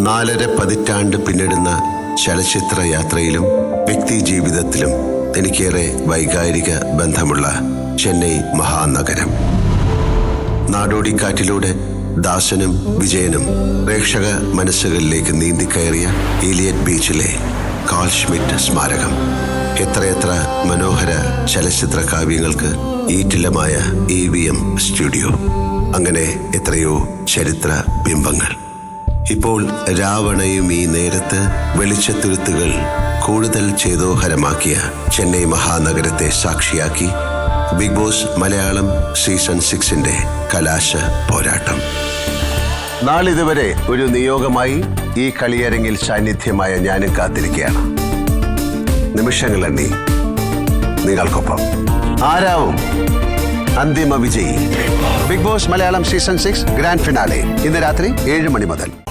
നാലര പതിറ്റാണ്ട് പിന്നിടുന്ന ചലച്ചിത്ര യാത്രയിലും വ്യക്തി ജീവിതത്തിലും എനിക്കേറെ വൈകാരിക ബന്ധമുള്ള ചെന്നൈ മഹാനഗരം. നാടോടിക്കാറ്റിലൂടെ ദാസനും വിജയനും പ്രേക്ഷക മനസ്സുകളിലേക്ക് നീന്തിക്കയറിയ ഏലിയറ്റ് ബീച്ചിലെ കാൾ ഷ്മിറ്റ് സ്മാരകം. എത്രയെത്ര മനോഹര ചലച്ചിത്ര കാവ്യങ്ങൾക്ക് ഈറ്റിലമായ ഇ വി എം സ്റ്റുഡിയോ. അങ്ങനെ എത്രയോ ചരിത്ര ബിംബങ്ങൾ. ഇപ്പോൾ രാവണയും ഈ നേരത്ത് വെളിച്ചത്തുരുത്തുകൾ കൂടുതൽ ചേതോഹരമാക്കിയ ചെന്നൈ മഹാനഗരത്തെ സാക്ഷിയാക്കി ബിഗ് ബോസ് മലയാളം സീസൺ സിക്സിന്റെ കലാശ പോരാട്ടം. നാളിതുവരെ ഒരു നിയോഗമായി ഈ കളിയരങ്ങിൽ സാന്നിധ്യമായ ഞാനും കാത്തിരിക്കുകയാണ്. നിമിഷങ്ങൾ എണ്ണി നിങ്ങൾക്കൊപ്പം. ആരാവും? അന്തിമ വിജയി. Big boss Malayalam season six grand finale ഇന്ന് രാത്രി ഏഴ് മണി മുതൽ.